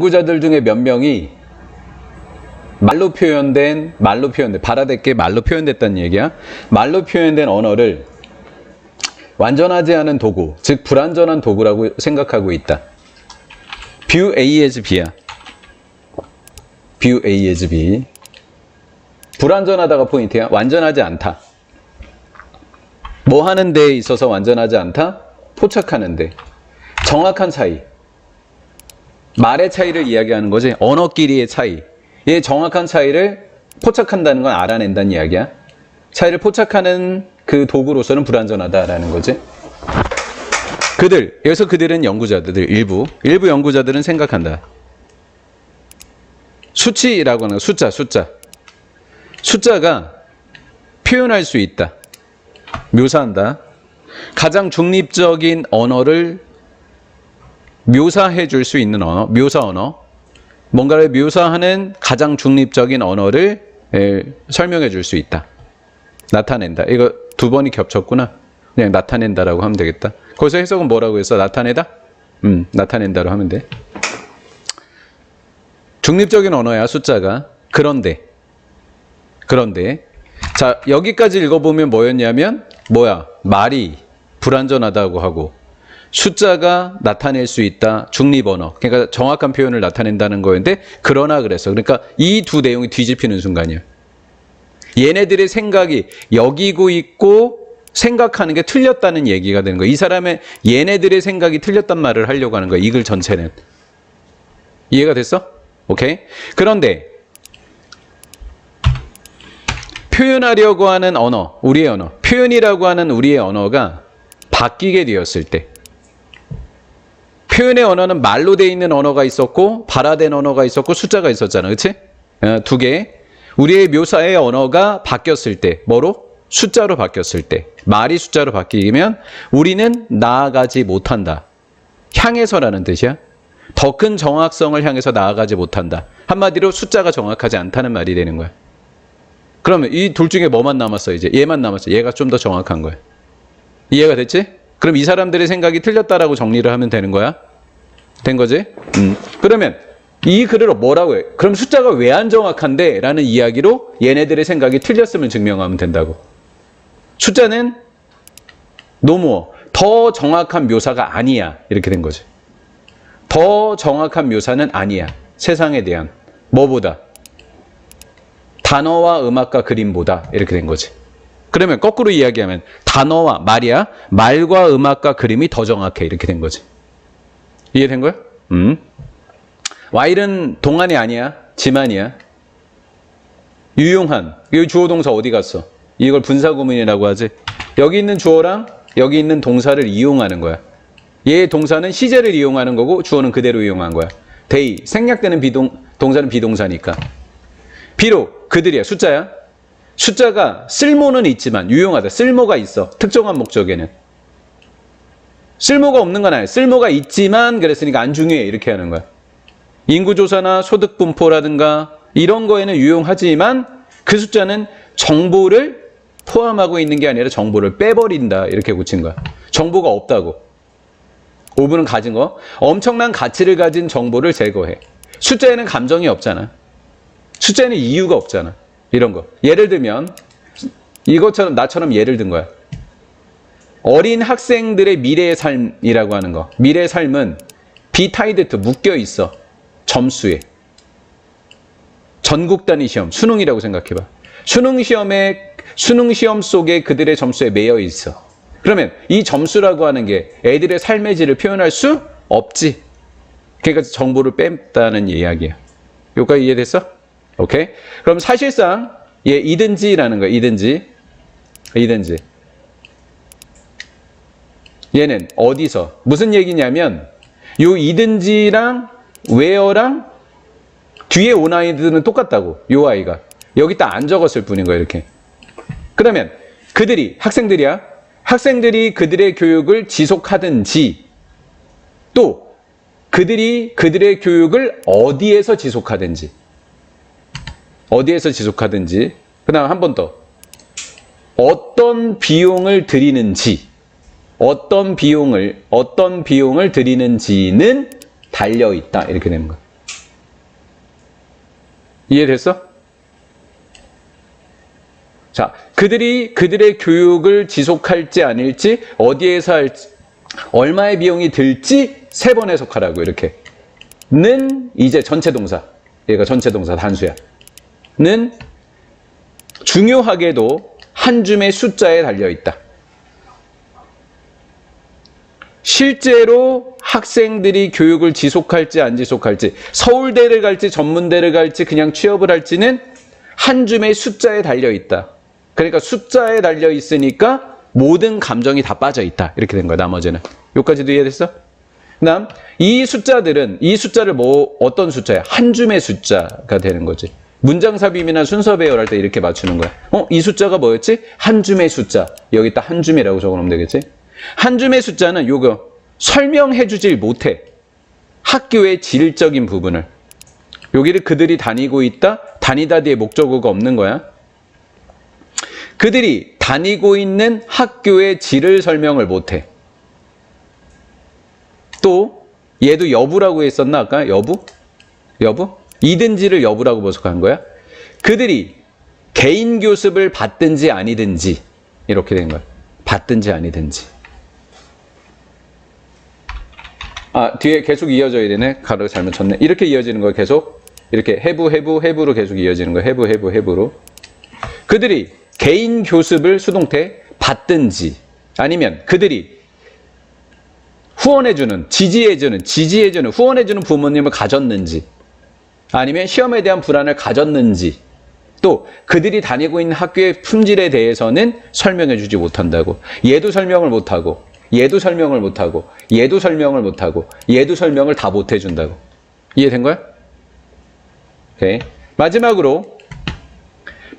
연구자들 중에 몇 명이 말로 표현된 말로 표현된 바라데께 말로 표현됐다는 얘기야. 말로 표현된 언어를 완전하지 않은 도구, 즉 불완전한 도구라고 생각하고 있다. view A as B야. view A as B. 불완전하다가 포인트야. 완전하지 않다. 뭐 하는 데에 있어서 완전하지 않다? 포착하는 데. 정확한 차이. 말의 차이를 이야기하는 거지. 언어끼리의 차이. 이 정확한 차이를 포착한다는 건 알아낸다는 이야기야. 차이를 포착하는 그 도구로서는 불완전하다라는 거지. 그들, 여기서 그들은 연구자들, 일부. 일부 연구자들은 생각한다. 수치라고 하는 거, 숫자, 숫자. 숫자가 표현할 수 있다. 묘사한다. 가장 중립적인 언어를 묘사해 줄 수 있는 언어, 묘사 언어. 뭔가를 묘사하는 가장 중립적인 언어를 에, 설명해 줄 수 있다. 나타낸다. 이거 두 번이 겹쳤구나. 그냥 나타낸다라고 하면 되겠다. 거기서 해석은 뭐라고 했어? 나타내다? 음, 나타낸다로 하면 돼. 중립적인 언어야, 숫자가. 그런데, 그런데, 자, 여기까지 읽어보면 뭐였냐면, 뭐야, 말이 불완전하다고 하고, 숫자가 나타낼 수 있다. 중립 언어. 그러니까 정확한 표현을 나타낸다는 거였는데, 그러나 그래서. 그러니까 이 두 내용이 뒤집히는 순간이야. 얘네들의 생각이 여기고 있고 생각하는 게 틀렸다는 얘기가 되는 거야. 이 사람의 얘네들의 생각이 틀렸단 말을 하려고 하는 거야. 이글 전체는. 이해가 됐어? 오케이? 그런데 표현하려고 하는 언어, 우리의 언어, 표현이라고 하는 우리의 언어가 바뀌게 되었을 때 표현의 언어는 말로 돼 있는 언어가 있었고 발화된 언어가 있었고 숫자가 있었잖아. 그렇지? 두 개. 우리의 묘사의 언어가 바뀌었을 때 뭐로? 숫자로 바뀌었을 때 말이 숫자로 바뀌면 우리는 나아가지 못한다. 향해서라는 뜻이야. 더 큰 정확성을 향해서 나아가지 못한다. 한마디로 숫자가 정확하지 않다는 말이 되는 거야. 그러면 이 둘 중에 뭐만 남았어 이제? 얘만 남았어. 얘가 좀 더 정확한 거야. 이해가 됐지? 그럼 이 사람들의 생각이 틀렸다라고 정리를 하면 되는 거야? 된 거지? 음. 그러면 이 글을 뭐라고 해? 그럼 숫자가 왜 안 정확한데? 라는 이야기로 얘네들의 생각이 틀렸음을 증명하면 된다고. 숫자는 너무 더 정확한 묘사가 아니야. 이렇게 된 거지. 더 정확한 묘사는 아니야. 세상에 대한. 뭐보다? 단어와 음악과 그림보다. 이렇게 된 거지. 그러면 거꾸로 이야기하면 단어와 말이야. 말과 음악과 그림이 더 정확해. 이렇게 된 거지. 이해된 거야? 음. 와일은 동안이 아니야. 지만이야. 유용한. 이 주어 동사 어디 갔어? 이걸 분사 구문이라고 하지. 여기 있는 주어랑 여기 있는 동사를 이용하는 거야. 얘 동사는 시제를 이용하는 거고 주어는 그대로 이용한 거야. 데이 생략되는 비동 동사는 비동사니까. 비록 그들이야 숫자야. 숫자가 쓸모는 있지만 유용하다. 쓸모가 있어. 특정한 목적에는. 쓸모가 없는 건 아니야. 쓸모가 있지만 그랬으니까 안 중요해. 이렇게 하는 거야. 인구조사나 소득분포라든가 이런 거에는 유용하지만 그 숫자는 정보를 포함하고 있는 게 아니라 정보를 빼버린다. 이렇게 붙인 거야. 정보가 없다고. 5분은 가진 거. 엄청난 가치를 가진 정보를 제거해. 숫자에는 감정이 없잖아. 숫자에는 이유가 없잖아. 이런 거. 예를 들면 이것처럼 나처럼 예를 든 거야. 어린 학생들의 미래의 삶이라고 하는 거. 미래의 삶은 비타이드트 묶여 있어. 점수에. 전국 단위 시험, 수능이라고 생각해 봐. 수능 시험에, 수능 시험 속에 그들의 점수에 매여 있어. 그러면 이 점수라고 하는 게 애들의 삶의 질을 표현할 수 없지. 그러니까 정보를 뺐다는 이야기야. 여기까지 이해됐어? 오케이? 그럼 사실상 얘 이든지라는 거야. 이든지. 이든지. 얘는 어디서 무슨 얘기냐면 요 이든지랑 웨어랑 뒤에 온 아이들은 똑같다고. 요 아이가. 여기 딱 안 적었을 뿐인 거야, 이렇게. 그러면 그들이 학생들이야. 학생들이 그들의 교육을 지속하든지 또 그들이 그들의 교육을 어디에서 지속하든지 어디에서 지속하든지 그 다음 한 번 더 어떤 비용을 들이는지 어떤 비용을 어떤 비용을 들이는지는 달려 있다 이렇게 되는 거야. 이해됐어? 자, 그들이 그들의 교육을 지속할지 아닐지, 어디에서 할지, 얼마의 비용이 들지 세 번 해석하라고 이렇게. 는 이제 전체 동사. 얘가 전체 동사 단수야. 는 중요하게도 한 줌의 숫자에 달려 있다. 실제로 학생들이 교육을 지속할지 안 지속할지, 서울대를 갈지 전문대를 갈지 그냥 취업을 할지는 한 줌의 숫자에 달려 있다. 그러니까 숫자에 달려 있으니까 모든 감정이 다 빠져 있다. 이렇게 된 거야, 나머지는. 여기까지도 이해됐어? 그다음 이 숫자들은 이 숫자를 뭐 어떤 숫자야? 한 줌의 숫자가 되는 거지. 문장 삽입이나 순서 배열할 때 이렇게 맞추는 거야. 어, 이 숫자가 뭐였지? 한 줌의 숫자. 여기 딱한 줌이라고 적어 놓으면 되겠지? 한 줌의 숫자는 요거 설명해 주질 못해. 학교의 질적인 부분을. 여기를 그들이 다니고 있다. 다니다 뒤에 목적어가 없는 거야. 그들이 다니고 있는 학교의 질을 설명을 못해. 또 얘도 여부라고 했었나 아까 여부? 여부? 이든지를 여부라고 보석한 거야. 그들이 개인 교습을 받든지 아니든지 이렇게 된 거야. 받든지 아니든지. 아 뒤에 계속 이어져야 되네. 가로 잘못 쳤네. 이렇게 이어지는 거야 계속. 이렇게 해부 해부 해부로 계속 이어지는 거야. 해부 해부 해부로. 그들이 개인 교습을 수동태 받든지 아니면 그들이 후원해주는, 지지해주는, 지지해주는, 후원해주는 부모님을 가졌는지, 아니면 시험에 대한 불안을 가졌는지, 또 그들이 다니고 있는 학교의 품질에 대해서는 설명해주지 못한다고. 얘도 설명을 못하고, 얘도 설명을 못하고, 얘도 설명을 못하고, 얘도 설명을 다 못해준다고. 이해된 거야? 오케이. 마지막으로,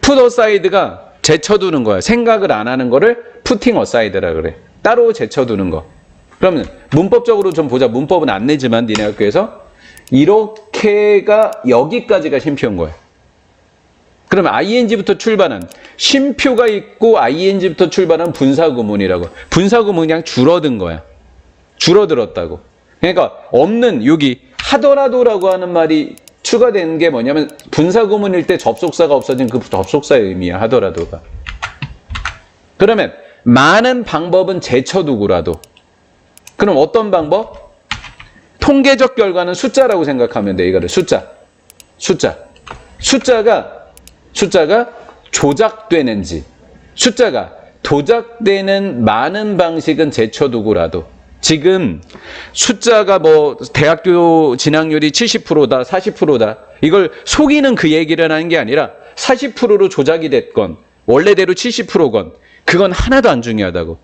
put aside가 제쳐두는 거야. 생각을 안 하는 거를 putting aside라 그래. 따로 제쳐두는 거. 그러면 문법적으로 좀 보자. 문법은 안 내지만 니네 학교에서 이렇게가 여기까지가 쉼표인 거야. 그러면 ing부터 출발한 쉼표가 있고 ing부터 출발한 분사구문이라고. 분사구문이 그냥 줄어든 거야. 줄어들었다고. 그러니까 없는 여기 하더라도라고 하는 말이 추가된 게 뭐냐면 분사구문일 때 접속사가 없어진 그 접속사의 의미야. 하더라도가. 그러면 많은 방법은 제쳐두고라도 그럼 어떤 방법? 통계적 결과는 숫자라고 생각하면 돼. 이거를 숫자. 숫자. 숫자가 숫자가 조작되는지 숫자가 도작되는 많은 방식은 제쳐두고라도 지금 숫자가 뭐 대학교 진학률이 70%다, 40%다. 이걸 속이는 그 얘기를 하는 게 아니라 40%로 조작이 됐건 원래대로 70%건 그건 하나도 안 중요하다고.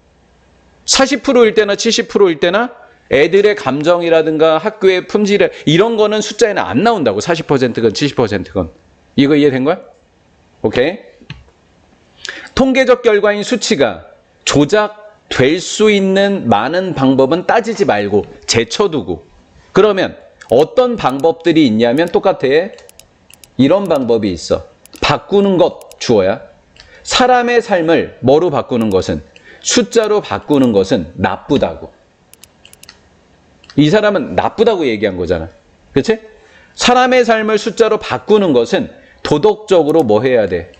40%일 때나 70%일 때나 애들의 감정이라든가 학교의 품질 이런 거는 숫자에는 안 나온다고 40%건 70%건 이거 이해된 거야? 오케이 통계적 결과인 수치가 조작될 수 있는 많은 방법은 따지지 말고 제쳐두고 그러면 어떤 방법들이 있냐면 똑같아 이런 방법이 있어 바꾸는 것 주어야 사람의 삶을 뭐로 바꾸는 것은 숫자로 바꾸는 것은 나쁘다고. 이 사람은 나쁘다고 얘기한 거잖아. 그치? 사람의 삶을 숫자로 바꾸는 것은 도덕적으로 뭐 해야 돼?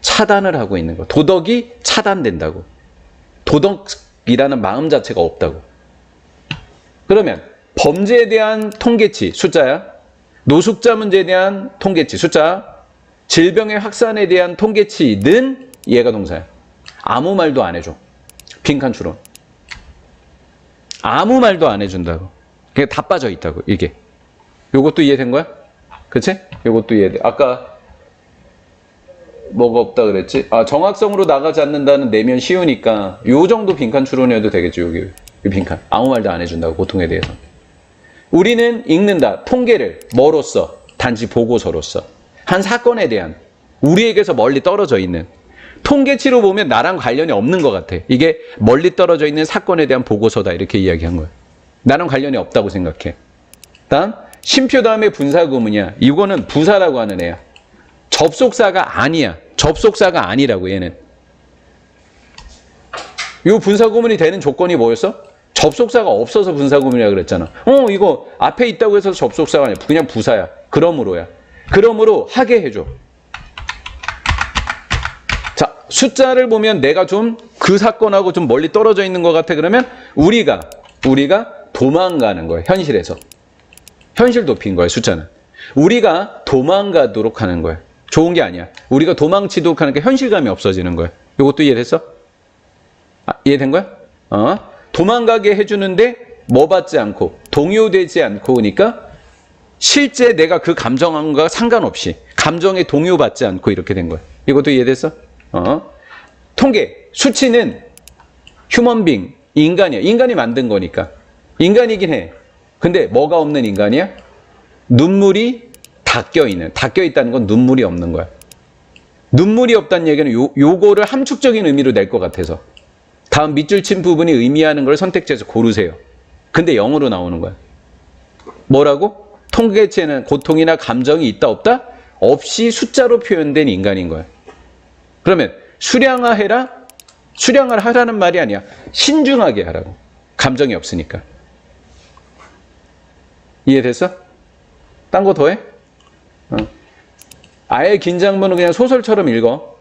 차단을 하고 있는 거. 도덕이 차단된다고. 도덕이라는 마음 자체가 없다고. 그러면 범죄에 대한 통계치 숫자야. 노숙자 문제에 대한 통계치 숫자. 질병의 확산에 대한 통계치는 얘가 동사야. 아무 말도 안 해줘. 빈칸 추론. 아무 말도 안 해준다고. 그게 다 빠져 있다고, 이게. 요것도 이해된 거야? 그치? 요것도 이해돼. 아까 뭐가 없다 그랬지? 아, 정확성으로 나가지 않는다는 내면 쉬우니까 요 정도 빈칸 추론이어도 되겠지, 여기. 이 빈칸. 아무 말도 안 해준다고, 고통에 대해서. 우리는 읽는다. 통계를 뭐로써? 단지 보고서로서. 한 사건에 대한 우리에게서 멀리 떨어져 있는 통계치로 보면 나랑 관련이 없는 것 같아. 이게 멀리 떨어져 있는 사건에 대한 보고서다. 이렇게 이야기한 거야. 나랑 관련이 없다고 생각해. 다음, 심표 다음에 분사 구문이야. 이거는 부사라고 하는 애야. 접속사가 아니야. 접속사가 아니라고 얘는. 이 분사구문이 되는 조건이 뭐였어? 접속사가 없어서 분사구문이라 그랬잖아. 어, 이거 앞에 있다고 해서 접속사가 아니야. 그냥 부사야. 그러므로야. 그러므로 하게 해줘. 자, 숫자를 보면 내가 좀 그 사건하고 좀 멀리 떨어져 있는 것 같아. 그러면 우리가, 우리가 도망가는 거예요. 현실에서. 현실 도피인 거예요, 숫자는. 우리가 도망가도록 하는 거예요. 좋은 게 아니야. 우리가 도망치도록 하니까 현실감이 없어지는 거예요. 이것도 이해됐어? 아, 이해된 거야? 어? 도망가게 해주는데 뭐 받지 않고 동요되지 않고 그러니까 실제 내가 그 감정과 상관없이 감정에 동요받지 않고 이렇게 된 거야. 이것도 이해됐어? 어? 통계, 수치는 휴먼빙, 인간이야. 인간이 만든 거니까. 인간이긴 해. 근데 뭐가 없는 인간이야? 눈물이 닦여 있는, 닦여 있다는 건 눈물이 없는 거야. 눈물이 없다는 얘기는 요, 요거를 함축적인 의미로 낼 것 같아서. 다음 밑줄 친 부분이 의미하는 걸 선택지에서 고르세요. 근데 영어로 나오는 거야. 뭐라고? 통계체는 고통이나 감정이 있다 없다? 없이 숫자로 표현된 인간인 거야. 그러면 수량화해라? 수량화를 하라는 말이 아니야. 신중하게 하라고. 감정이 없으니까. 이해됐어? 딴 거 더 해? 어. 아예 긴장문은 그냥 소설처럼 읽어.